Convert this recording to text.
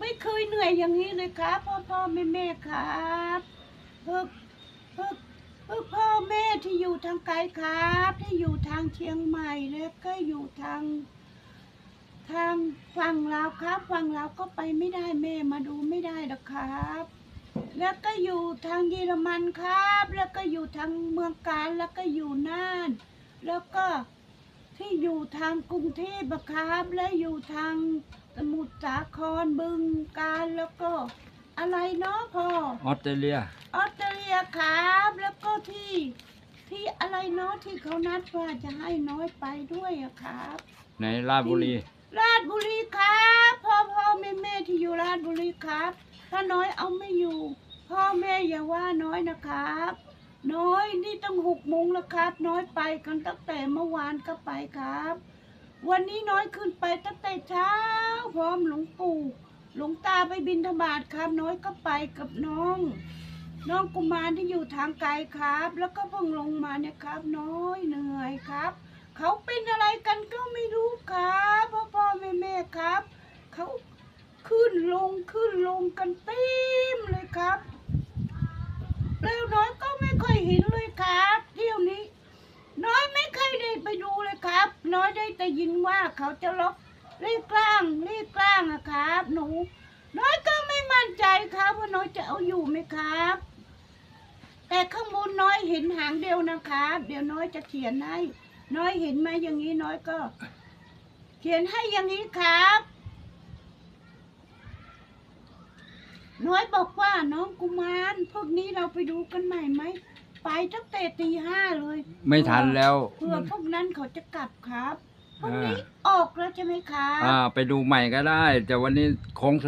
ไม่เคยเหนื่อยอย่างนี้เลยครับพ่อพ่อแม่แม่ครับพึกพึกพึกพ่อแม่ที่อยู่ทางไกลครับ ที่อยู่ทางเชียงใหม่แล้วก็อยู่ทาง ทางฝั่งลาวครับฝั่งลาวก็ไปไม่ได้แม่มาดูไม่ได้หรอกครับ แล้วก็อยู่ทางเยอรมันครับ แล้วก็อยู่ทางเมืองการแล้วก็อยู่น่าน แล้วก็ที่อยู่ทางกรุงเทพครับ และอยู่ทาง สมุทรสาครบึงการแล้วก็ อะไรเนาะพ่อออสเตรเลีย ออสเตรเลียครับแล้วก็ที่ ที่อะไรเนาะที่เขานัดว่าจะให้น้อยไปด้วยอะครับ ในราชบุรี ราชบุรีครับพ่อพ่อแม่แม่ที่อยู่ราชบุรีครับ ถ้าน้อยเอาไม่อยู่ พ่อแม่อย่าว่าน้อยนะครับ น้อยนี่ต้องหกโมงแล้วครับ น้อยไปกันตั้งแต่เมื่อวานก็ไปครับ วันนี้น้อยขึ้นไปตั้งแต่เช้า พร้อมหลวงปู่หลวงตาไปบินธบาตครับน้อยก็ไปกับน้อง น้องกุมารที่อยู่ทางไกลครับ แล้วก็เพิ่งลงมาเนี่ยครับ น้อยเหนื่อยครับ เขาเป็นอะไรกันก็ไม่รู้ครับพ่อพ่อแม่แม่ครับ เขาขึ้นลงขึ้นลงกันเต็มเลยครับ แล้วน้อยก็ไม่ค่อยเห็นเลยครับเที่ยวนี้ น้อยไม่เคยได้ไปดูเลยครับ น้อยได้แต่ยินว่าเขาจะล็อกรีบกล้างรีบกล้างอะครับ หนู น้อยก็ไม่มั่นใจครับว่าน้อยจะเอาอยู่ไหมครับ แต่ข้างบนน้อยเห็นหางเดียวนะครับ เดี๋ยวน้อยจะเขียนให้น้อยเห็นไหมอย่างนี้น้อยก็ เขียนให้อย่างนี้ครับ น้อยบอกว่าน้องกุมารพวกนี้เราไปดูกันใหม่ไหม ไปตั้งแต่ตีห้าเลยไม่ทันแล้วเพื่อพวกนั้นเขาจะกลับครับพวกนี้อ่าออกแล้วใช่ไหมครับ อ่า ไปดูใหม่ก็ได้ แต่วันนี้โค้งสุด